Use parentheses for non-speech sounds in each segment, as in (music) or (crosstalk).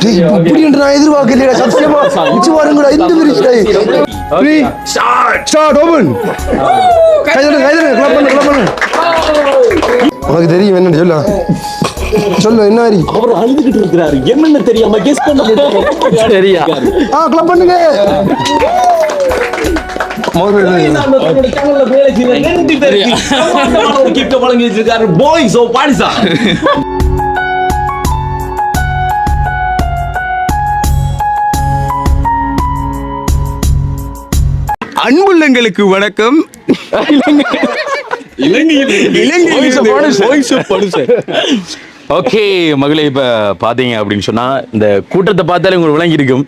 டேய், எதிர்பார்க்கலையா சத்தியமா மிச்சு பாருங்கடா இந்த விரிச்சு ஸ்டார்ட் ஓபன் கைதடு கைதடு கிளப் பண்ணு கிளப் பண்ணு உனக்கு தெரியும் என்னன்னு சொல்ல சொல்லு என்ன மாதிரி அவர் அழுதுகிட்டு இருக்கிறாரு என்னன்னு தெரியாம கெஸ் பண்ண முடியும் சரியா ஆ கிளப் பண்ணுங்க வழங்கி வச்சிருக்காரு பாய்ஸ் ஓ பாடிசா அன்புள்ளங்களுக்கு வணக்கம். ஓகே மகளே இப்ப பாத்தீங்க அப்படின்னு சொன்னா இந்த கூட்டத்தை பார்த்தாலே உங்களுக்கு விளங்கி இருக்கும்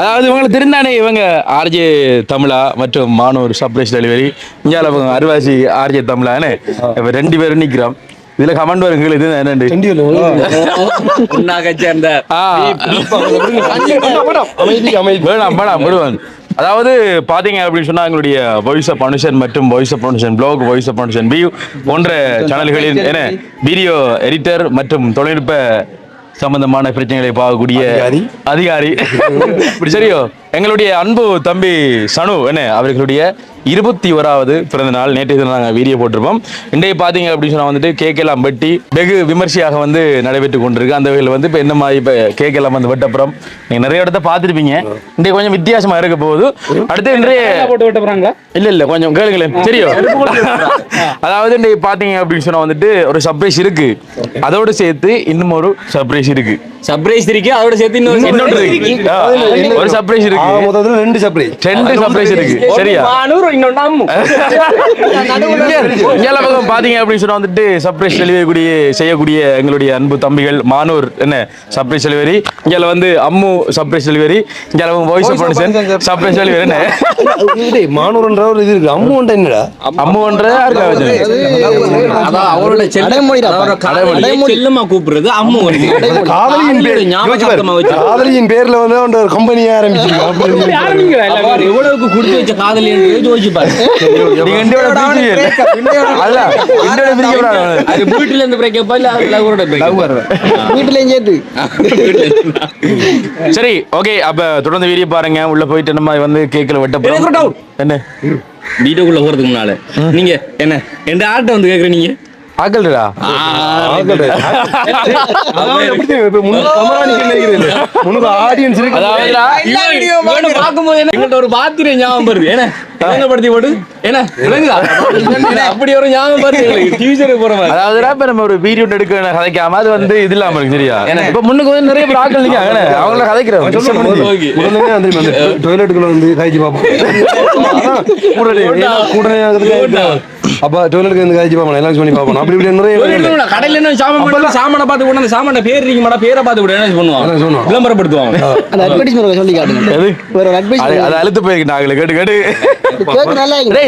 அதாவது இவங்களுக்கு தெரிந்தானே இவங்க ஆர்ஜே தமிழா மற்றும் மானூர் சர்ப்ரைஸ் டெலிவரி. இந்தியாவில் அருவாசி ஆர்ஜே தமிழான்னு ரெண்டு பேரும் நிக்கிறோம். இதுல கமெண்ட் வரும் எங்களுக்கு இது என்னண்டு? சேர்ந்த வேணாம் வேணாம் அதாவது பாத்தீங்க அப்படின்னு சொன்னா எங்களுடைய வாய்ஸ் ஆஃப் ஃபவுண்டேஷன் மற்றும் voice of foundation blog voice of foundation view போன்ற சேனல்களில் என்ன வீடியோ எடிட்டர் மற்றும் தொழில்நுட்ப சம்பந்தமான பிரச்சனைகளை பார்க்கக்கூடிய அதிகாரி. அதிகாரி. இப்படி சரியோ? எங்களுடைய அன்பு தம்பி சனு என்ன அவர்களுடைய இருபத்தி ஓராவது பிறந்த நாள் நேற்றைய தினம் நாங்கள் வீடியோ போட்டிருப்போம். இன்றைய பார்த்தீங்க அப்படின்னு சொன்னா வந்துட்டு எல்லாம் வெட்டி வெகு விமர்சையாக வந்து நடைபெற்று கொண்டிருக்கு. அந்த வகையில் வந்து இப்போ என்ன மாதிரி இப்போ கேக் எல்லாம் வந்து வெட்டப்புறம் நீங்கள் நிறைய இடத்த பார்த்துருப்பீங்க. இன்றைய கொஞ்சம் வித்தியாசமா இருக்க போகுது. அடுத்து இன்றைய போட்டு விட்ட போறாங்களா இல்ல இல்ல கொஞ்சம் கேளுங்களேன். தெரியும். அதாவது இன்னைக்கு பாத்தீங்க அப்படின்னு சொன்னா வந்துட்டு ஒரு சர்ப்ரைஸ் இருக்கு. அதோட சேர்த்து இன்னும் ஒரு சர்ப்ரைஸ் இருக்கு. சர்ப்ரைஸ் இருக்கு அதோட சேர்த்து இன்னொரு இருக்கு. ஒரு சர்ப்ரைஸ் இருக்கு. மொத்தத்துல ரெண்டு சப்ரி ரெண்டு சர்ப்ரைஸ் இருக்கு. சரியா? மானூர் இன்னொன்னு அம்மு. (laughs) இந்தியால பக்கம் பாத்தீங்க அப்படின்னு சொன்னா வந்துட்டு சர்ப்ரைஸ் டெலிவரி கூடிய செய்யக்கூடிய எங்களுடைய அன்பு தம்பிகள் மானூர் என்ன? சர்ப்ரைஸ் டெலிவரி இந்தியால வந்து அம்மு சர்ப்ரைஸ் டெலிவரி இந்தியால voice of foundation surprise delivery என்ன? மானூர்ன்ற ஒரு இது இருக்கு. அம்முன்ட்ட என்னடா? அம்முன்ற யாருக்கா அவரோட செல்லமொழி செல்லமா கூப்பிடுறது? அம்மு பாரு. காதலியின் பேர்ல வந்து அவன் ஒரு கம்பெனி ஆரம்பிச்சிருக்கான். அப்படி சொல்லி. அவர் எவ்வளவுக்கு கொடுத்து வச்ச காதலி என்று யோசிச்சு பாரு. வீட்டுல இருந்து பிரேக்கப் இல்ல லவரோட பிரேக்கப் வீட்டுலயும் சேர்த்து. சரி ஓகே அப்ப தொடர்ந்து வீடியோ பாருங்க. உள்ள போயிட்டு நம்ம வந்து கேக்கல வெட்ட. என்ன? வீடியோக்குள்ள போறதுக்கு முன்னால. நீங்க என்ன எந்த ஆட்டை வந்து கேக்குற முன்னுக்கு audience இருக்கு. எங்கள்ட்ட ஒரு பாத்திரம் ஞாபகம் வருது. என்ன? விளங்கப்படுத்தி போட்டு என்ன அப்படி ஒரு ஞாபகம் டியூஷனுக்கு போற மாதிரி. அதாவதுடா இப்ப நம்ம ஒரு வீடியோ எடுக்க கதைக்காம அது வந்து இது இல்லாம இருக்கு சரியா? இப்ப முன்னுக்கு வந்து நிறைய பேர் ஆக்கள் நிக்காங்க அவங்கள கதைக்கிறோம் அந்த (laughs) toiletக்குள்ள வந்து காய்ச்சி பார்ப்போம். (laughs) அதுக்கு காய்ச்சி அப்ப டொய்லெட்டுக்கு வந்து காய்ச்சி பார்ப்போம் எல்லாம் பண்ணி பார்ப்போம். அப்படி இப்படி நிறைய கடையில என்ன சாமான் பண்ணா சாமானை பார்த்து கூட அந்த சாமான பேர் இருக்கு மாடா பேரை பார்த்து கூட என்ன அதான் பண்ணுவாங்க. விளம்பரப்படுத்துவாங்க அந்த அட்வர்டைஸ்மெண்ட் சொல்லி காட்டுங்க. அது அழுத்து போயிருக்கு நாங்களே. கேட்டு கேட்டு. (laughs)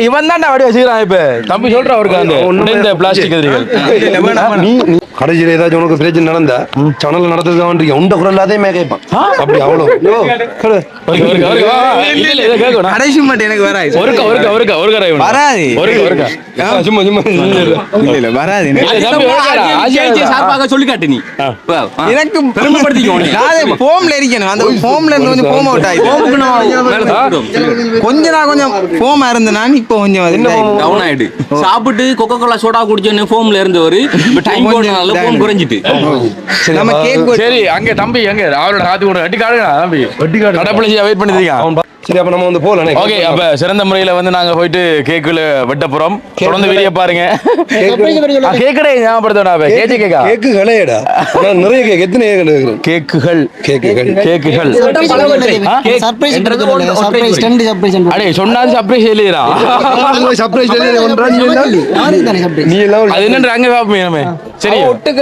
இவன் தான் வடி வச்சுக்கிறான் இப்ப. தம்பி சொல்றா அவருக்கு அந்த உடைந்த பிளாஸ்டிக் எதிரிகள் (laughs) நீ கடைசியில் ஏதாச்சும் உனக்கு பிரச்சனை நடந்தா சேனல் நடத்துறதுக்கு அவன் உண்ட குரல் அதே கேட்பான். அப்படி அவ்வளோ. ஒருக்க, ஒருக்க, ஒருக்க. கடைசி மட்டும் எனக்கு வராது. ஒருக்க, ஒருக்க, ஒருக்க, இவனுக்கு. வராது. ஒருக்க, ஒருக்க. சும்மா சும்மா இல்ல இல்ல வராது. சார்பாக சொல்லி காட்டு நீ. எனக்கு பெருமைப்படுத்திக்கோ ஃபோம்ல இருக்கணும். அந்த ஃபோம்ல இருந்து கொஞ்சம் ஃபோம் அவுட் ஆயிடுச்சு போமுக்கு நான். கொஞ்சம் ஃபோமா இருந்தேன் இப்போ கொஞ்சம். டவுன் ஆயிடு. சாப்பிட்டு கொக்கோ கோலா சோடா குடிச்சோன்னு ஃபோம்ல இருந்தவர் இப்ப டைம் போனனால ஃபோம் குறைஞ்சிட்டு. நம்ம கேக் சரி அங்க தம்பி அங்க. அவரோட காத்து கொண்டு வெட்டி காடுங்க தம்பி வெட்டி காடு கடப்பிடிச்சு வெயிட் பண்ணிருக்கீங்க சரி அப்ப நம்ம வந்து போகலாம் ஓகே அப்ப சிறந்த முறையில வந்து நாங்க போயிட்டு கேக்குல வெட்ட போறோம். தொடர்ந்து வீடியோ பாருங்க. கேக்குடே ஞாபகப்படுத்தா கேஜி கேக்கா கேக்கு? கலையடா நிறைய கேக் எத்தனை கேக் கேக்குகள். கேக்குகள். கேக்குகள். சர்ப்ரைஸ் சர்ப்ரைஸ் அடே சொன்னாது சர்ப்ரைஸ் இல்லையா சர்ப்ரைஸ் ஒன்றா நீ எல்லாம் அது என்னன்ற அங்க பாப்போமே சரி ஒட்டுக்கு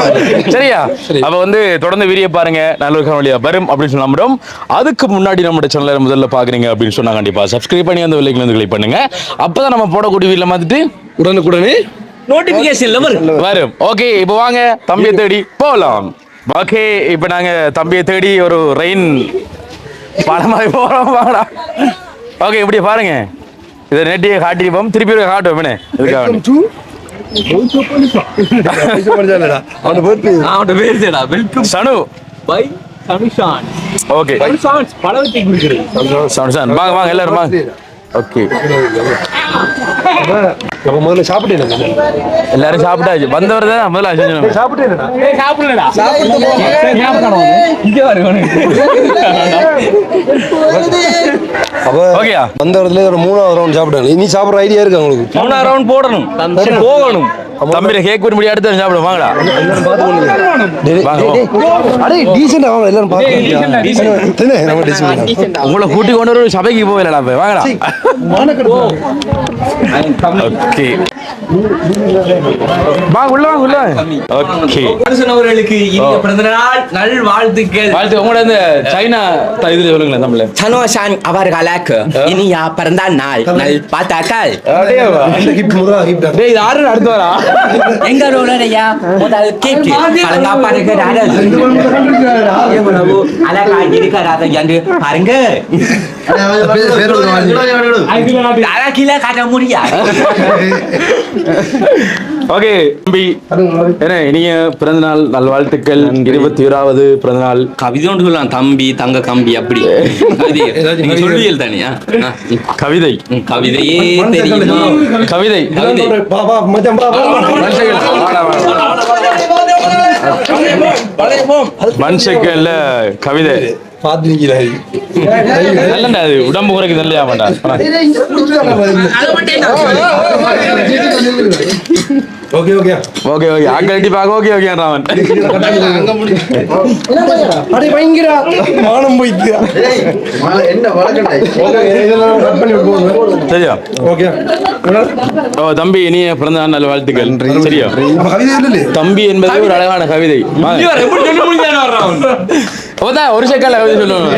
வரேன். சரியா? அப்ப வந்து தொடர்ந்து வீடியோ பாருங்க. நல்ல ஒரு வழியா வரும் அப்படின்னு சொல்லி நம்புறோம். அதுக்கு முன்னாடி நம்ம சேனலை முதல்ல பாக்குறீங்க அப்படின்னு சொன்னா கண்டிப்பா சப்ஸ்கிரைப் பண்ணி அந்த விலைக்கு வந்து கிளிக் பண்ணுங்க. அப்பதான் நம்ம போடக்கூடிய வீடியோ வந்துட்டு உடனுக்குடனே நோட்டிபிகேஷன்ல வரும். வரும். ஓகே இப்போ வாங்க. தம்பியை தேடி போலாம். ஓகே இப்போ நாங்க தம்பியை தேடி ஒரு ரெயின் படமாய் போறோம். வாடா ஓகே இப்படி பாருங்க. இதை நேட்டியே காட்டியிருப்போம் திருப்பி காட்டுவோம். என்ன? இதுக்காக அவனோட பேர் சேடா welcome Sanu by Sanushan okay Sanushan பழவத்தை குறிக்கிறது. சனு சார் வாங்க வாங்க எல்லாரும் வாங்க. ஓகே. அப்ப முதல்ல சாப்பிட்டேன் எல்லாரும் சாப்பிட்டாச்சு. வந்தவர் தான் முதல்ல சாப்பிடலடா. இங்க வரு அப்ப ஓகேயா? வந்த இடத்துல ஒரு மூணாவது ரவுண்ட் சாப்பிட்டாங்க. நீ சாப்பிடுற ஐடியா இருக்கு உங்களுக்கு? மூணாவது ரவுண்ட் போடணும். போகணும். தம்பியில கேக் போட்டு முடி அடுத்து சாப்பிடுவோம். வாங்கடா. வாங்க. அடே எல்லாரும் பார்த்து நம்ம டீசெண்டா உங்களை கூட்டி கொண்டு வர சபைக்கு போகலடா வாங்கடா. ஓகே வாங்க உள்ள வாங்க உள்ள ஓகே. அரசன் அவர்களுக்கு இனிய பிறந்த நாள் நல் வாழ்த்துக்கள். வாழ்த்து உங்களோட இந்த சைனா இதுல சொல்லுங்களேன் தமிழ்ல. சனோஷான் அவர்களுக்கு இனிய பிறந்த நாள். நல் ஹிப் டேய் இது ஆறு அடுத்து வரா? முதல் அழகா இருக்கிறார்கள் என்று பாருங்க ஓகே தம்பி என்ன இனிய பிறந்த நாள் நல்வாழ்த்துக்கள் இருபத்தி ஓராவது பிறந்த நாள் கவிதை ஒன்று சொல்லலாம் தம்பி தங்க கம்பி அப்படி கவிதை நீங்க சொல்லுவீர்கள் தானியா கவிதை கவிதையே தெரியுமா கவிதை கவிதை பா பா மச்சான் பா பா மனுஷக்கல்ல கவிதை பாத்து நிக்கிறா நல்லண்டா அது உடம்பு குறைக்கு நல்லையா மாட்டா ஓகே ஓகே ஓகே ஓகே ஆக்கி பார்க்க ஓகே ஓகே ராமன் அடே பயங்கர மானம் போய்க்குதா ஓகே இதெல்லாம் கட் பண்ணி விட்டுருவோம் சரியா ஓகே ஓ தம்பி இனிய பிறந்த நாள் நல் வாழ்த்துக்கள் சரியா தம்பி என்பது ஒரு அழகான கவிதை ஓதா ஒரு செக்கல்ல கவிதை சொல்லுவாங்க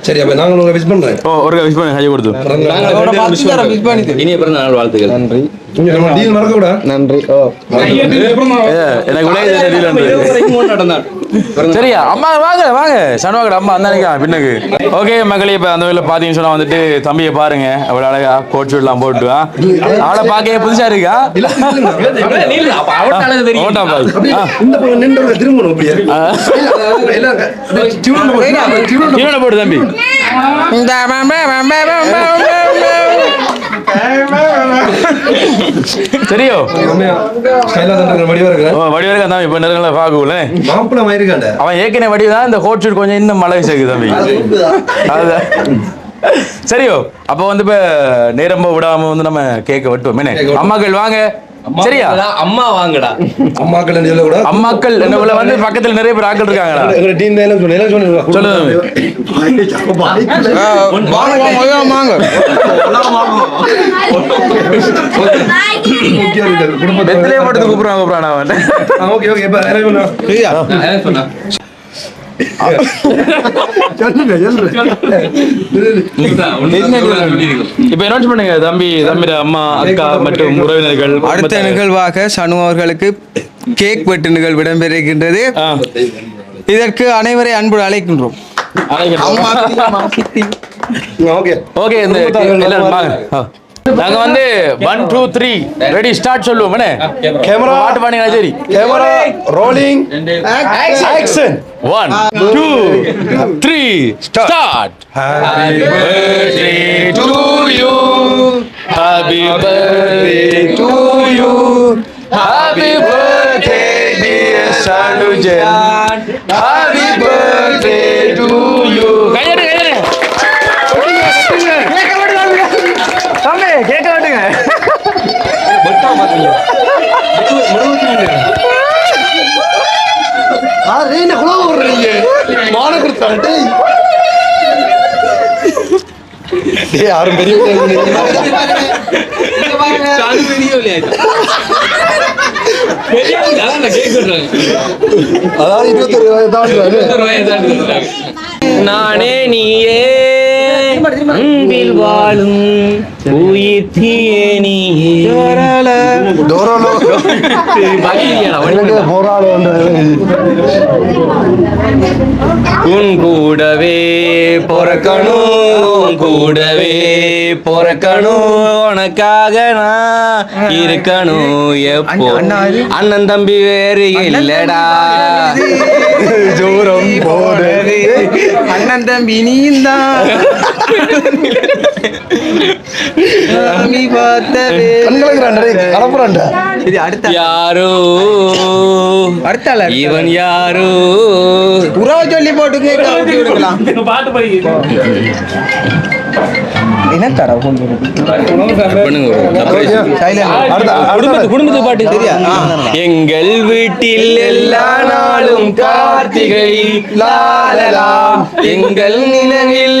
சரி அப்ப நாங்க உங்களை விஷ் பண்றேன். ஓ ஒரு விஷ் பண்ணி கை கொடுத்து. இனிய பிறந்த நாள் வாழ்த்துக்கள். நன்றி. நன்றி ஓ எனக்கு சரியா அம்மா வாங்க வாங்க சனவாங்கட அம்மா அந்த பின்னுக்கு ஓகே மக்களே இப்ப அந்த வழியில பாத்தீங்கன்னு சொன்னா வந்துட்டு தம்பியை பாருங்க அவ்வளவு அழகா கோட் ஷூட் எல்லாம் போட்டு. அவளை பார்க்க புதுசா இருக்கா போட்டு டியூன் இவனை போடு தம்பி (laughs) சரியோ ஸ்டைலா தான் வடிவா இருக்கிறேன் ஓ, வடிவா இருக்கா தம்பி இப்ப நேரங்கள பாக்கல மயிருக்காண்ட அவன் ஏற்கனவே வடிவு தான் இந்த கோட் ஷூட் கொஞ்சம் இன்னும் மழை சேர்க்கு தம்பி. அதுதான் சரியோ அப்ப வந்து இப்ப நேரம்ப விடாம வந்து நம்ம கேக்க வெட்டுவோம். அம்மாக்கள் வாங்க. சரியா? அம்மா வாங்கடா. அம்மாக்கள் சொல்ல கூட? அம்மாக்கள் என்ன உள்ள வந்து பக்கத்துல நிறைய பேர் ஆட்கள் இருக்காங்களா? எங்க டீம் எல்லாம் சொல்லு எல்லாம் சொல்லு சொல்லு வாங்க வாங்க வெத்திலே போட்டு கூப்பிடுறாங்க கூப்பிடுறான் அவன். Okay okay. இப்ப சொன்னா சொல்லுங்க சொல்லுங்க இப்ப அனௌன்ஸ் பண்ணுங்க தம்பி தம்பி அம்மா அக்கா மற்றும் உறவினர்கள் அடுத்த நிகழ்வாக சனு அவர்களுக்கு கேக் வெட்டு நிகழ்வு இடம்பெறுகின்றது. இதற்கு அனைவரை அன்பு அழைக்கின்றோம். ஓகே ஓகே இந்த ஆ. நாங்க வந்து one two three ready start சொல்லுவோம். கேமரா பாட்டு பாடுங்க சரி. Camera rolling action one two three start happy birthday to you happy birthday to you happy birthday dear Sanujan happy birthday விடுறீங்க? மான யாரும் பெரிய அதாவது இருபத்தொரு வயது தாண்டுவாரு நானே நீயே. அன்பில் வாழும் உயிர் தேனி டோரோலோ உன் கூடவே பொறக்கணும் கூடவே பொறக்கணும். உனக்காக நான் இருக்கணும் எப்போ? அண்ணன் தம்பி வேறு இல்லடா. ஜோரம் போடுது அண்ணன் தம்பி நீயும் யாரோ அடுத்த ஆளு, அடுத்த இவன் யாரோ உறவை சொல்லி போட்டு விடுக்கலாம் என்ன தர குடும்பத்து பாட்டு சரியா எங்கள் வீட்டில் எல்லா நாளும் கார்த்திகை எங்கள் நிலவில்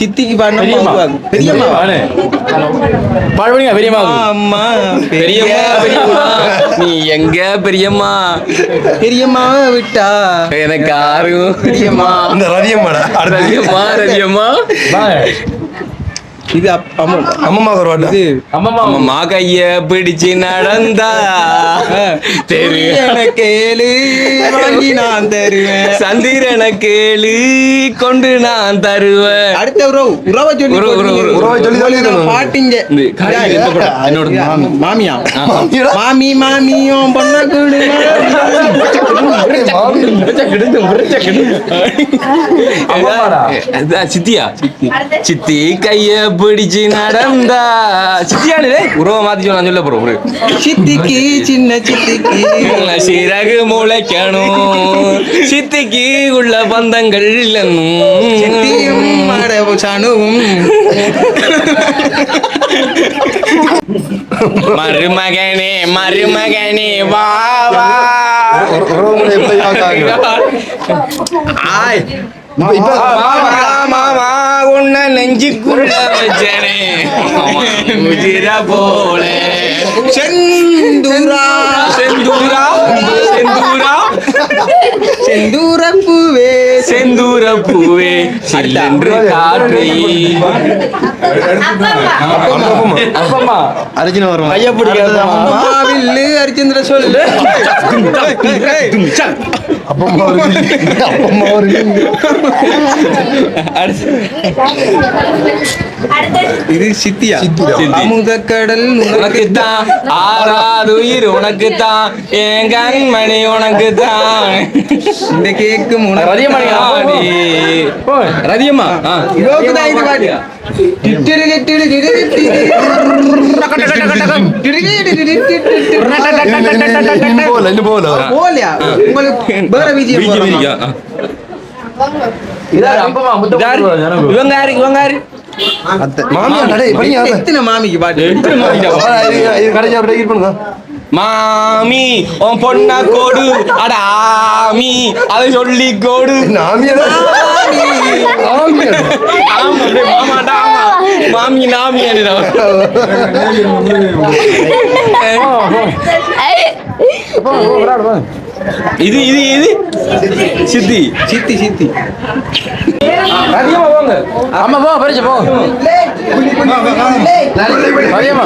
சித்திக்கு பாடின பெரியம்மா. பாடுவீங்க பெரியமா அம்மா பெரியம்மா. பெரியம்மா நீ எங்க பெரியம்மா? பெரியம்மாவை விட்டா. எனக்கு யாரும் பெரியம்மா. இந்த ரதியம்மாடா அடுத்தது ரதியம்மா ரதியம்மா இது அம்மா வாட்டா இது அம்மா கைய பிடிச்சு நடந்தா. தெரு சூரியனை கேளு வாங்கி நான் தருவேன். சந்திரனை கேளு கொண்டு நான் தருவேன். அடுத்த உறவு உறவை சொல்லி சொல்லி. பாட்டிங்க. மாமியா. மாமியாடா? மாமி மாமியும் பொண்ண கூடு அதான் சித்தியா? சித்தி கைய பிடிச்சு நடந்தா. சித்தியானு உறவை மாத்தி சொல்ல சொல்ல போறோம் ஒரு சித்திக்கு சின்ன சித்திக்கு. சிறகு முளைக்கணும். சித்திக்கு உள்ள பந்தங்கள் சித்தியும் மடவும் சனுவும். மருமகனே மருமகனே வா வா. ஆய். மாமா மாமா உன்னை நெஞ்சுக்குள்ள வச்சனே. முதிர போல. செந்தூரா. செந்தூரா. செந்தூரா. செந்தூர பூவே செந்தூர பூவே சில்லென்று காற்றை. அர்ஜுன வரும் கைய பிடிக்காத மாவில்லு ஹரிச்சந்திர சொல்லு. அப்பம்மா ஒரு அப்பம்மா ஒரு இது சித்தியா? சித்தி. அமுத கடல் உனக்கு தான் ஆறாவது உயிர் உனக்கு தான் என் கண்மணி உனக்கு தான் இந்த கேக்கு ரதியம்மா. ரதியம்மா. இவங்க யாரு இவங்க யாரு? மாமிக்கு பாட்டு? மாமி உன் பொண்ணா கோடு. அடாமி அதை சொல்லி கோடு. மாமாடா ஆமா. மாமி நாமி இது இது இது. சித்தி. சித்தி சித்தி. அதிகமா போங்க அம்மா போ பறிச்சு போ. அதிகமா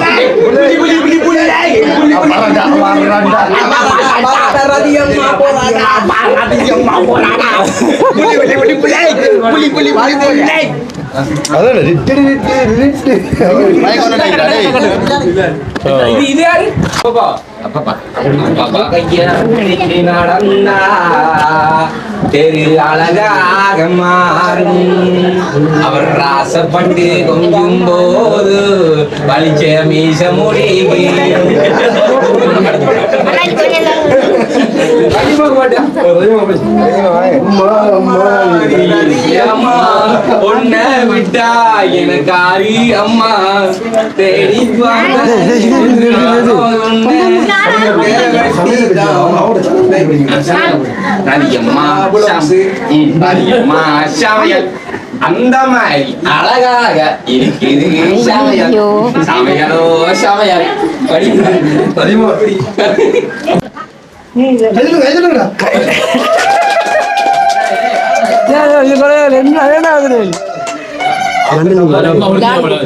அதான் ரிட்டு ரிட்டு ரிட்டு இது இது யாரு? பாப்பா. நடந்தா தெரு அழகாக மாறும். அவர் ராசப்பட்டு கொஞ்சும் போது வலிச்ச மீச முடிவு. அம்மா பொண்ண விட்டா எனக்காரி அம்மா தேடி அந்த மாதிரி அழகாக இருக்குது சமையல் சமையலோ சமையல் படிப்பு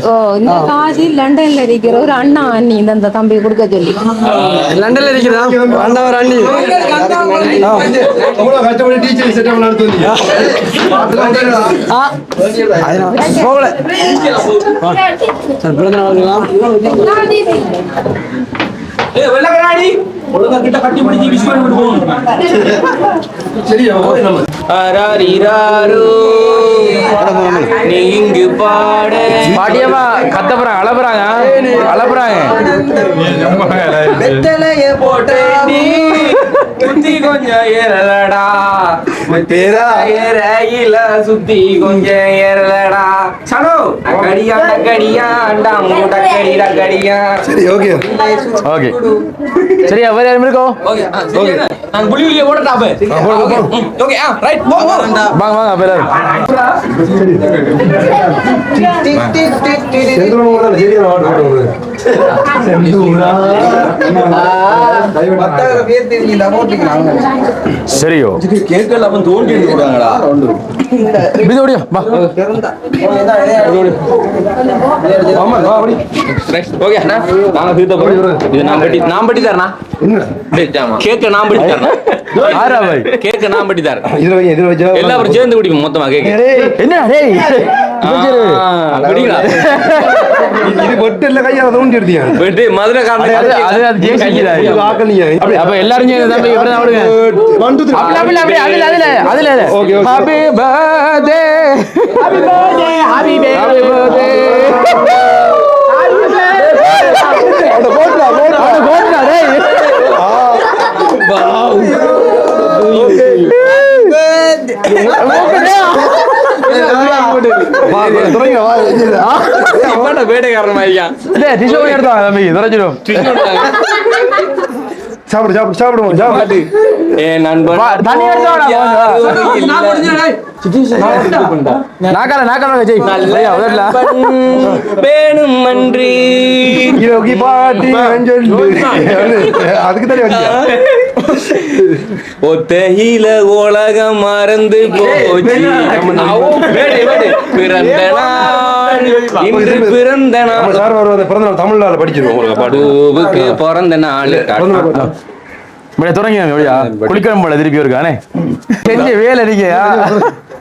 ஓ இந்த காசி லண்டன்ல இருக்கிற ஒரு அண்ணா அண்ணி இந்த அந்த தம்பி கொடுக்க சொல்லி. லண்டன்ல அண்ணி. அவ்வளவு கஷ்டப்பட்டு டீச்சர் செட்டப் நடத்து வந்தீங்க போகல சார் பிறந்த நாள் வருங்களா? அரரிராரோ. நீ இங்கு பாட. பாட்டியம்மா கத்தப்புறாங்க அழப்புறாங்க அழப்புறாங்க வெத்தலைய சுத்தி கொஞ்சம் ஏறலடா. பேரா? ஏறையில சுத்தி கொஞ்சம் ஏறலடா. சனோ டக்கடியா டக்கடியா டாம் டக்கடி டக்கடியா சரி ஓகே. ஓகே. சரியா வேற யாரும் இருக்கோ? Okay okay. நான் புலி புலிய போடட்டா அப்ப? ஓகே ஆ ரைட் போ போ. வாங்க வாங்க அப்ப எல்லாரும். செந்தூரம் கூட சரியா ஆர்டர் போடுங்க சரியோ. கேக்கல அப்ப தோண்டி விடுறாங்கடா இது ஓடியா வா. ஆமா வா அப்படி ஓகே அண்ணா. நாங்க தீர்த்த போறோம். இது நான் பட்டி நான் பட்டி தரேனா கேக்க நான் பட்டி தரேன் ஆறா பாய் கேக்க நான் பட்டி தரேன் இதுல இதுல எல்லாரும் சேர்ந்து குடிப்போம் மொத்தமா கேக்க. என்ன டேய் இது பொட்டல்ல கையால தோண்டி எடுத்தீங்க வெட்டு மதுரை அது அது அது ஜேசிக்குதா இது ஆக்கலீங்க அப்படி அப்ப எல்லாரும் சேர்ந்து தம்பி இப்படி தான் விடுங்க ஒன் டூ த்ரீ அப்படி அப்படி அப்படி அதுல அதுல அதுல அதுல Okay, okay. Happy birthday happy birthday happy birthday அட போடுடா போடுடா அவன போடுடா டேய் வா துறைங்க சாப்பிடு சாப்பிடு சாப்பிடுவோம் சாப்பிடு. வேணும் அன்றி. இரோகி பாட்டி சொல்லு அதுக்கு தானே வச்சியா ஒத்தையில உலகம் மறந்து போச்சு. பிறந்த நாள். இன்று பிறந்த நம்ம நாள். சார் வருவாங்க பிறந்த நாள் தமிழ்நாள் படிச்சிருவோம் பிறந்த நாள். இப்படி தொடங்கி எப்படியா குளிக்கணும் போல திருப்பி இருக்கானே செஞ்ச வேலை நீங்க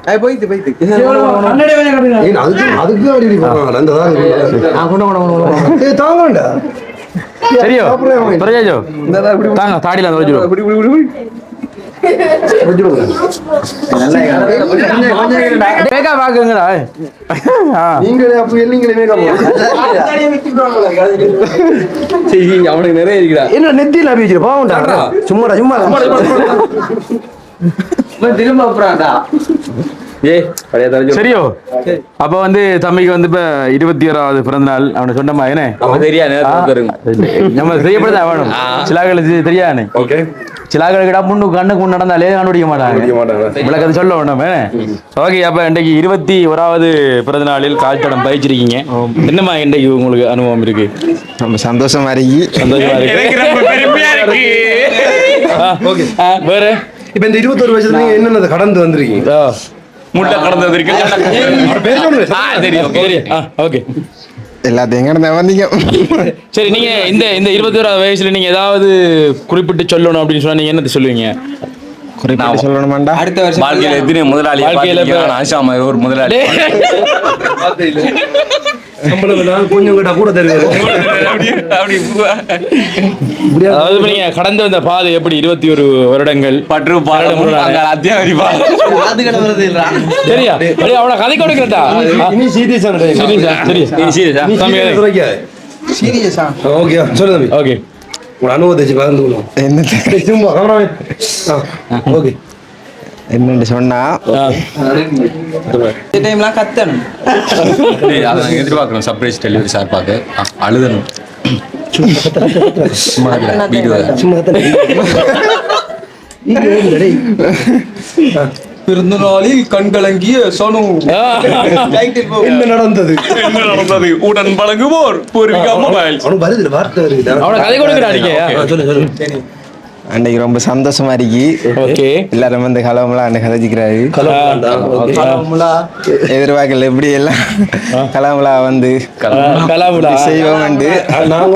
ஏய், அதுக்கு அதுக்கு அடி போறாங்க அந்த தான் ஏய் தாங்கடா சரியோ? தாங்க தாடியில தொலைச்சிடும் பேக்கா பாக்குங்கடா ஆ. நீங்களே அப்ப இல்லீங்களே மேக்கப் சரி அவனுக்கு நிறைய இருக்குடா. என்ன நெத்தியில அப்படி வச்சிரு பாவம்டா. சும்மாடா. சும்மா திரும்ப அப்புறம்டா ஏ பழைய தரஞ்சு சரியோ? அப்ப வந்து தம்பிக்கு வந்து இப்ப இருபத்தி ஓராவது பிறந்த நாள் அவனை சொன்னமா என்ன? அவன் தெரியா நேரத்துல தருங்க நம்ம தெரியப்படுத்தா வேணும். சிலாக்களுக்கு தெரியானே ஓகே சிலாக்களுக்கு முன்னு கண்ணுக்கு நடந்தாலே கண்டுபிடிக்க மாட்டாங்க. விளக்கத்தை சொல்ல வேண்டாம் ஓகே அப்ப இன்றைக்கு இருபத்தி ஓராவது பிறந்த நாளில் கால்தடம் பயிச்சிருக்கீங்க என்னம்மா இன்றைக்கு உங்களுக்கு அனுபவம் இருக்கு? ரொம்ப சந்தோஷமா இருக்கு. சந்தோஷமா இருக்கு. வேற? இப்ப இந்த இருபத்தொரு வயசுல நீங்க என்னென்ன கடந்து வந்திருக்கீங்க? முட்டை தெரியும் தெரியும் ஆ, ஓகே. எல்லாத்தையும் கடந்த வந்தீங்க சரி நீங்க இந்த இந்த இருபத்தி ஓராவது வயசுல நீங்க ஏதாவது குறிப்பிட்டு சொல்லணும் அப்படின்னு சொன்னா நீங்க என்னத்தை சொல்லுவீங்க? குறிப்பிட்டு சொல்லணுமாண்டா? அடுத்த வருஷம் வாழ்க்கையில எத்தனை முதலாளி வாழ்க்கையில ஆஷா மாதிரி ஒரு முதலாளி. சம்பளம் கொஞ்சம் கிட்ட கூட தருவாரு. கடந்து வந்த பாதை எப்படி? இருபத்தி ஒரு வருடங்கள். பற்று சரியா? அவனை கதை கொடுக்கிறதா இனி சீரியஸா சீரியஸா ஓகே சொல்லு தம்பி. ஓகே. உங்க அனுபவத்தை வச்சு கலந்து கொள்ளும் என்ன சும்மா ஓகே. என்னன்னு சொன்னா இந்த டைம்லாம் கத்தணும். அதை எதிர்பார்க்கணும். சர்ப்ரைஸ் டெலிவரி சார் பார்க்க அழுதணும். சும்மா இருக்கல, வீடு வர. சும்மா தானே இங்க வந்து டேய். பிறந்த நாளில் கண் கலங்கிய சனு என்ன நடந்தது? என்ன நடந்தது? உடன் பழகுவோர். பூர்விகா மொபைல் வருது வார்த்தை வருது. அவனை கதை சொல்லு அன்னைக்கு ரொம்ப சந்தோஷமா இருக்கு. ஓகே எல்லாரும் வந்து கலவமெல்லாம் அன்னைக்கு கதைச்சிக்கிறாரு எதிர்பார்க்கல எப்படி எல்லாம்? கலவமலா வந்து கலாமுடா செய்வோம் நாங்க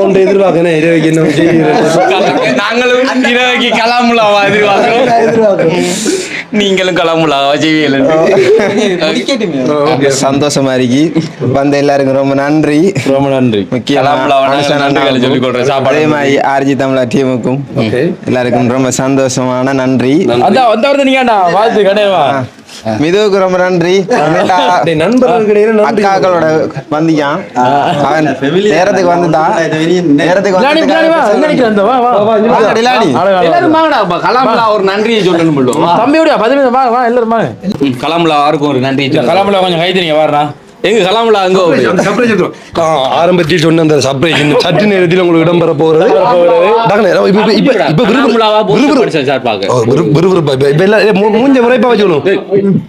ஒன்று எதிர்பார்க்கணும் இரவைக்கு என்ன நாங்களும் இரவுக்கு கலாமுலாவா எதிர்பார்க்கிறோம். நீங்களும் செய்வீங்க சந்தோஷமா இருக்கு. வந்த எல்லாருக்கும் ரொம்ப நன்றி. ரொம்ப நன்றி. சாப்பாடு. அதே மாதிரி ஆர்ஜி தமிழா டீமுக்கும். எல்லாருக்கும் ரொம்ப சந்தோஷமான நன்றி. வரது நீங்கடா வாழ்த்து கடையவா மிதுவுக்கு ரொம்ப நன்றி. அமிதா, நண்பர்கள் கிடையாது நன்றி. அக்காக்களோட வந்தியான் அவன் நேரத்துக்கு வந்துட்டான். நேரத்துக்கு கலாம்லா ஒரு நன்றியை சொல்லணும் தம்பியோட பதினஞ்சு வா வா எல்லாரும் வாங்க. கலாம்லா யாருக்கும் ஒரு சொல்லலாம் கலாமுலா கொஞ்சம் கை தெரியுங்க வாருண்ணா எங்க கலாம்லா அங்க ஆரம்பத்தில் சொன்ன அந்த சர்ப்ரைஸ் சற்று நேரத்தில் உங்களுக்கு இடம்பெற மூ- மூஞ்ச முறைப்பா வச்சுக்கணும்.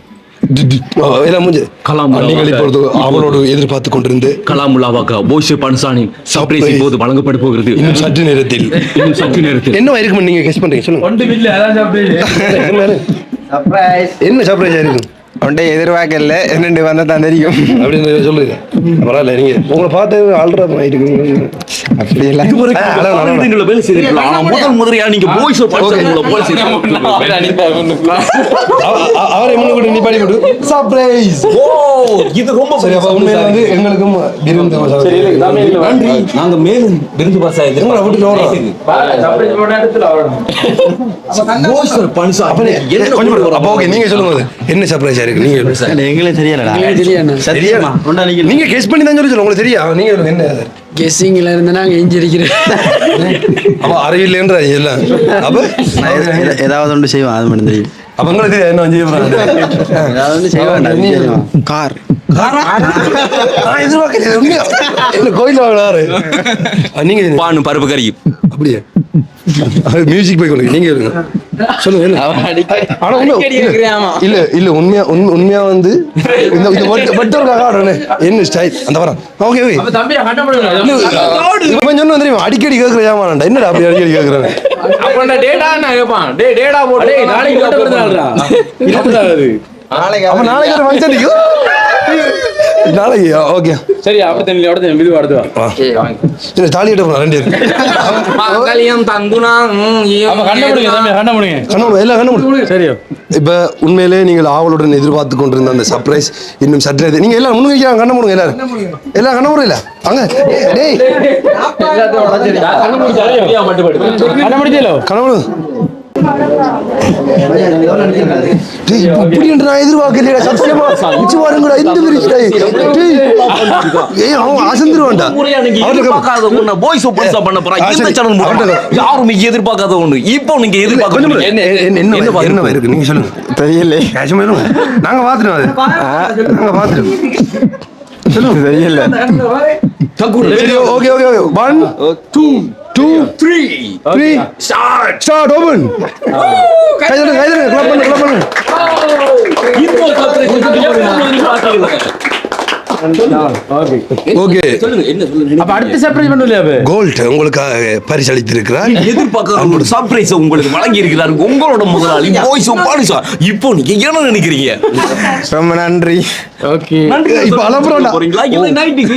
அவளோடு எதிர்பார்த்து கொண்டிருந்து கலாமுல்லாவாக்கா போஷே பன்சானி சர்ப்ரைஸ் இப்போது வழங்கப்பட போகிறது. இன்னும் சற்று நேரத்தில். இன்னும் சற்று நேரத்தில். என்ன இருக்கும் நீங்க கெஸ் பண்றீங்க? சொல்லுங்க. என்ன சர்ப்ரைஸ் இருக்கும் உன்கிட்ட எதிர்பார்க்கல என்னண்டு வந்தா தான் தெரியும். அப்படின்னு சொல்லுங்க. பரவாயில்ல நீங்க உங்களை பார்த்து ஆல்ரா ஆயிட்டு அவரை முன்ன கூட நிப்பாடி விடு. சர்ப்ரைஸ் ஓ இது ரொம்ப உண்மையில வந்து எங்களுக்கும் விருந்து நன்றி. நாங்க மேலும் விருந்து பாசா உங்களை விட்டு ஓடுறோம். நீங்க சொல்லுங்க. என்ன சர்ப்ரைஸா இருக்கு? நீங்க. எங்களுக்கு தெரியலடா தெரியா நீங்க கெஸ் பண்ணி தான் சொல்லி சொல்லுங்க உங்களுக்கு தெரியா நீங்க என்ன அது? கெஸ்ஸிங்ல இருந்து நாங்க எஞ்சிருக்கிறேன் அப்ப அறிவில்லைன்ற எல்லாம் அப்ப? ஏதாவது ஒன்று செய்வான் அது மட்டும் தெரியும். அப்ப உங்களுக்கு என்ன செய்ய போறாங்க? ஏதாவது ஒன்று செய்வான் கார். உண்மையா? இல்ல கோயில்ல வாங்கலாரு நீங்க. பானு பருப்பு கறி அப்படியே? மியூசிக் போய் கொடுங்க நீங்க சொல்லுங்க? ஆனா இல்ல, உண்மையா உண்மை- உண்மையா வந்து இந்த இந்த வட்ட- வட்டருக்காக ஆடுறேன் என்ன ஸ்டைல் அந்த வரம். ஓகே ஓகே தம்பி கண்டப்படுங்க இவன் சொன்ன தெரியுமா? அடிக்கடி கேட்கிற ஏமாடா என்னடா அப்படி அடிக்கடி கேட்கறேன் அப்ப டேடா நான் கேட்பான் டே டேடா போட்டு டேய், நாளைக்கு நாளைக்கு. நாளைக்கு ஒரு நாளைக்கு ஓகே. சரி அப்படி தம்பி அப்படி தம்பி மெதுவா அடுத்து வா. இல்ல தாலி எடுப்போம் ரெண்டு கண்டப்படுங்க கண்ணு எல்லாம் கண்ணு சரியோ இப்ப உண்மையிலே நீங்கள் ஆவலுடன் எதிர்பார்த்து கொண்டிருந்த அந்த சர்ப்ரைஸ் இன்னும் சற்று நீங்க எல்லாம் முன்னுக்கு வைக்கிறாங்க கண்ண மூடுங்க எல்லாரும். எல்லாம் கண்ண இல்ல அங்க டேய். கண்ண என்று நான் எதிர்பார்க்கலையா சத்தியமா? உச்சி வாருங்கடா இந்த பிரிச்சு டேய் ஏய் அவன் அசந்துருவான்டா. எதிர்பார்க்காத ஒண்ணு of Pulsar பண்ண போறான். இந்த channel மூலமா. யாருமே எதிர்பார்க்காத ஒண்ணு. இப்போ நீங்க எதிர்பார்க்க. என்ன என்ன என்ன இருக்கு? நீங்க சொல்லுங்க. தெரியல சும்மா சொல்லுங்க நாங்க பாத்துட்டோம் அது. நாங்க பாத்துட்டோம். சொல்லுங்க. தெரியல. சரி okay okay okay. One two two three three start start open கைதல கைதல கிளப் பண்ணு கிளப் பண்ணு. ஓகே அப்ப அடுத்த சர்ப்ரைஸ் பண்ணலையா அப்ப? கோல்ட் உங்களுக்காக பரிசளித்திருக்கிறார். எதிர்பார்க்காத ஒரு சர்ப்ரைஸ் உங்களுக்கு வழங்கி இருக்கிறாரு உங்களோட முதலாளி போய்ஸ் பாலிசா இப்போ நீங்க என்ன நினைக்கிறீங்க? ரொம்ப நன்றி. ஓகே. இப்ப. போறீங்களா இல்ல நைட்டுக்கு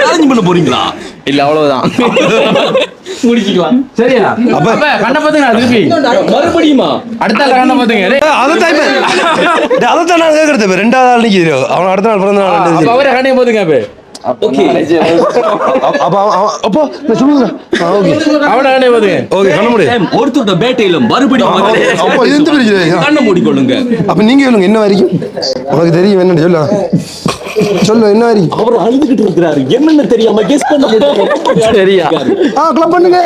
அரேஞ்ச் பண்ண போறீங்களா? இல்ல அவ்வளவுதான். (laughs) முடிக்கலாம் சரியா? அப்ப கண்ண பாத்துங்க திருப்பி. மறுபடியுமா? அடுத்த ஆள் கண்ண பாத்துங்க டேய், அதை தான் இப்ப அதை தான் நான் கேட்கறது ரெண்டாவது நாள் அவன் அடுத்த நாள் பிறந்த நாள் அப்ப அவரே கண்ணை பாத்துங்க அப்ப. ஓகே. அப்ப அவன் அப்போ நான் சொல்லுங்க ஓகே. அவன கண்ணை பாத்துங்க ஓகே கண்ண முடியும் ஒருத்தோட பேட்டையில மறுபடியும் அப்போ இது எந்த பிரச்சனை? கண்ணை மூடிக்கொள்ளுங்க. அப்ப நீங்க சொல்லுங்க என்ன வரைக்கும்? உனக்கு தெரியும் என்னன்னு சொல்ல. சொல்லு என்ன வரைக்கும் அவர் அழுதுகிட்டு இருக்கிறாரு. என்னன்னு தெரியாம கெஸ் பண்ண முடியாது (laughs) சரியா ஆ கிளப் பண்ணுங்க.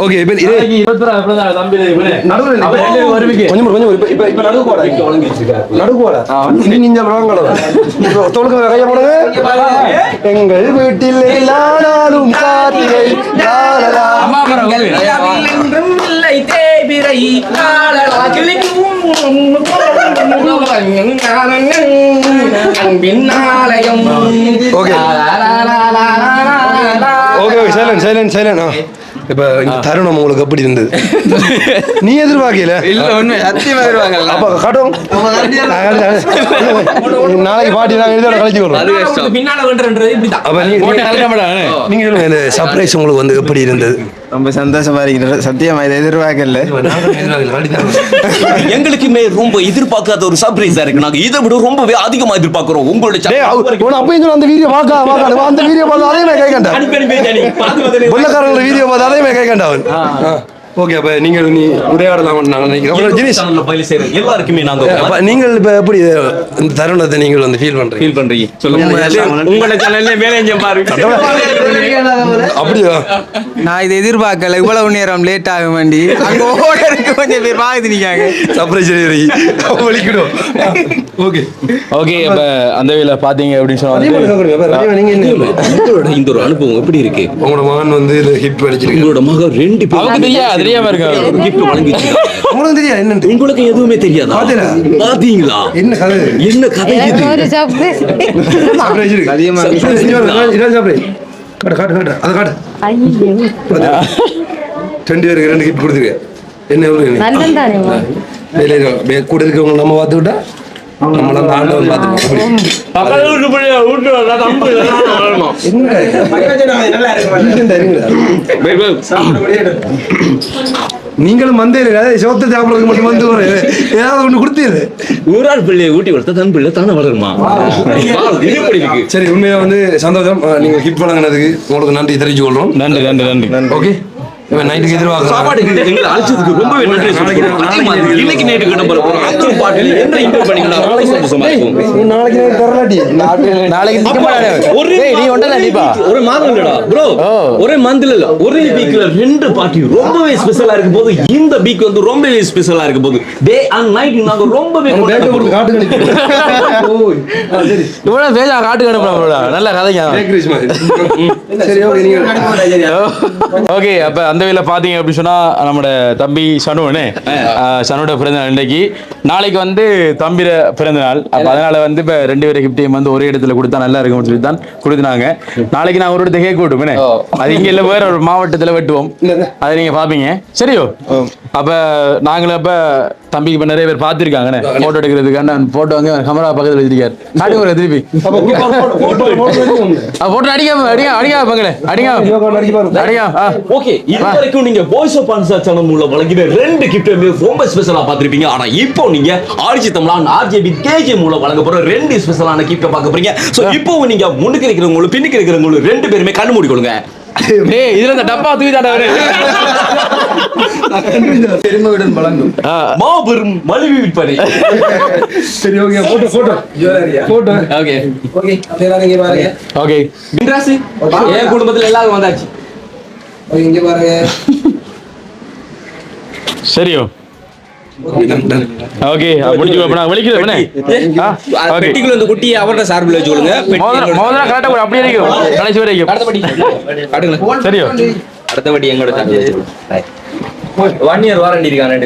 ஓகே இப்போ இது நடுவுல இல்ல. கொஞ்சம் கொஞ்சம் okay okay okay silent silent silent இப்ப இந்த தருணம் உங்களுக்கு எப்படி இருந்தது? (laughs) நீ எதிர்பார்க்கல? இல்ல உண்மை. சத்தியமா வருவாங்க அப்ப காட்டும். (laughs) நாளைக்கு பாட்டி நாங்க இதோட கழிச்சு வரோம் பின்னால அப்ப நீங்க சொல்லுங்க இந்த சர்ப்ரைஸ் உங்களுக்கு வந்து எப்படி இருந்தது? ரொம்ப சந்தோஷமா இருக்கிறது. சத்தியமா இதை எதிர்பார்க்கல. எங்களுக்குமே ரொம்ப எதிர்பார்க்காத ஒரு சர்ப்ரைஸா இருக்கு. நாங்க இதை விட ரொம்பவே அதிகமா எதிர்பார்க்கிறோம். உங்களோட அப்பயும் சொன்ன அந்த வீடியோ பார்க்க பார்க்க அந்த வீடியோ பார்த்து அதே மாதிரி கை கண்டா வெள்ளக்காரங்களோட வீடியோ பார்த்து அதே மாதிரி கை கண்டா அவன் ஓகே அப்ப நீங்கள் நீ உரையாடலாம் ஜினிஸ் எல்லாருக்குமே நாங்க அப்ப நீங்கள் இப்ப எப்படி இந்த தருணத்தை நீங்கள் வந்து ஃபீல் பண்றீங்க? ஃபீல் பண்றீங்க. சொல்லுங்க. உங்களோட சேனல்ல மேலே பாருங்க அப்படியா? நான் இதை எதிர்பார்க்கல. இவ்வளவு நேரம் லேட் ஆகும் வேண்டி. அங்க ஓடருக்கு கொஞ்சம் பேர் வாங்குது நிக்காங்க சர்ப்ரைஸ் வலிக்கிடும். ஓகே ஓகே இப்ப அந்த வேலை பாத்தீங்க அப்படின்னு சொன்னா வந்து நீங்க என்ன? உங்களோட இந்த ஒரு அனுபவம் எப்படி இருக்கு? உங்களோட மகன் வந்து இது ஹிப் அடிச்சிருக்கு உங்களோட மகன் ரெண்டு அவருக்கு தெரியாது. தெரியாம (laughs) இருக்காங்க கிஃப்ட் வழங்கி உங்களுக்கு தெரியாது என்ன உங்களுக்கு எதுவுமே தெரியாதா? பாத்தீங்களா? என்ன கதை? என்ன கதை இது? ஒரு (laughs) சர்ப்ரைஸ் சர்ப்ரைஸ் இருக்கு. அதிகமா இதான் சர்ப்ரைஸ் காட்டு காட்டு காட்டு அதை காட்டு. ஐயோ ரெண்டு பேருக்கு ரெண்டு கிஃப்ட் கொடுத்துருக்க. என்ன எவ்வளவு. கூட இருக்கவங்க நம்ம பார்த்து விட்டா நம்மள நீங்களும் வந்தே சோத்த சாப்பிடுறதுக்கு மட்டும் வந்து ஒரு ஏதாவது ஒண்ணு கொடுத்தீரு. ஊரால் பிள்ளையை ஊட்டி வளர்த்தா தன் பிள்ளை தானே வளருமா? சரி உண்மையா வந்து சந்தோஷம். நீங்க ஹிப் வழங்கினதுக்கு உங்களுக்கு நன்றி தெரிவிச்சு கொள்றோம் நன்றி நன்றி நன்றி. ஓகே நைட்டுக்கு எதிர்பார்க்கலாம் சாப்பாடு எங்களை அழைச்சதுக்கு ரொம்பவே நன்றி சொல்றோம். அதே மாதிரி இன்னைக்கு நைட்டுக்கு நம்ம போறோம். அத்தனை பாட்டில் என்ன இன்டர் பண்ணிங்கன்னா ரொம்ப சந்தோஷமா இருக்கும் நாளைக்கு தரலாட்டி நாளைக்கு நிக்க மாட்டாரு ஒரே டேய், நீ ஒன்றா நீப்பா ஒரு மாதம் இல்லடா. ப்ரோ ஒரே மந்த்ல இல்ல ஒரே வீக்ல ரெண்டு பார்ட்டி ரொம்பவே ஸ்பெஷலா இருக்க போது இந்த வீக் வந்து ரொம்பவே ஸ்பெஷலா இருக்க போது டே அண்ட் நைட் நாங்க ரொம்பவே இவ்வளவு பேஜா காட்டு கிடப்பா நல்ல கதைங்க. ஓகே அப்ப அந்த வேலை பாத்தீங்க அப்படின்னு சொன்னா நம்மளோட தம்பி சனுவனே. பிறந்த நாள் இன்னைக்கு நாளைக்கு வந்து தம்பிர பிறந்த நாள் அப்ப அதனால வந்து இப்ப ரெண்டு பேரும் கிஃப்டையும் வந்து ஒரே இடத்துல கொடுத்தா நல்லா இருக்கும்னு சொல்லி தான் கொடுத்துனாங்க. நாளைக்கு நான் ஒரு இடத்த கேக் விட்டுமே அது இங்க இல்ல வேற ஒரு மாவட்டத்துல வெட்டுவோம். அதை நீங்க பாப்பீங்க. சரியோ? அப்ப நாங்களும் அப்ப தம்பிக்கு இப்ப நிறைய பேர் பார்த்திருக்காங்கண்ணே. போட்டோ எடுக்கிறதுக்கான போட்டோ அங்க கேமரா பக்கத்துல வச்சிருக்காரு. காட்டுங்க ஒரு திருப்பி. போட்டோ அடிக்க அடிக்க அடிக்க பங்களே அடிங்க அடிங்க ஆ ஓகே இது வரைக்கும் நீங்க வாய்ஸ் ஆஃப் ஆன்சர் சேனல் மூலம் வழங்கின ரெண்டு கிஃப்ட் ரொம்ப ஸ்பெஷலா பார்த்திருப்பீங்க. ஆனா இப்போ நீங்க ஆர்ஜி தமிழான் ஆர்ஜேபி கேஜே மூலம் வழங்க போற ரெண்டு ஸ்பெஷலான கிஃப்ட் பார்க்க போறீங்க. சோ இப்போ நீங்க முன்னுக்கு இருக்கிறவங்களும் பின்னுக்கு இருக்கிறவங்களும் ரெண்டு பேருமே கண்ணு மூடி கொடுங்க டேய் இதுல இந்த டப்பா தூக்கி தாண்டா பெருமையுடன் வழங்கும். மாபெரும் மலிவு விற்பனை. சரி okay photo photo photo okay okay அப்படியே வாங்க, இங்க பாருங்க. ஓகே என் குடும்பத்துல எல்லாரும் வந்தாச்சு. ஓகே, இங்க பாருங்க. (laughs) சரியோ. ஓகே முடிஞ்சு அப்ப நான் வெளிக்கிறேன் என்ன? பெட்டிக்குள்ள குட்டியை அவரோட சார்பில் வச்சுக்கொள்ளுங்க. மோதிரம் மோதிரம் கரெக்டா கூட அப்படியே இருக்கும் கடைசி வரைக்கும் அடுத்தபடி காட்டுங்க சரியோ? அடுத்தபடி எங்களோட சார்பில் ஒன் இயர் வாரண்டி இருக்காங்க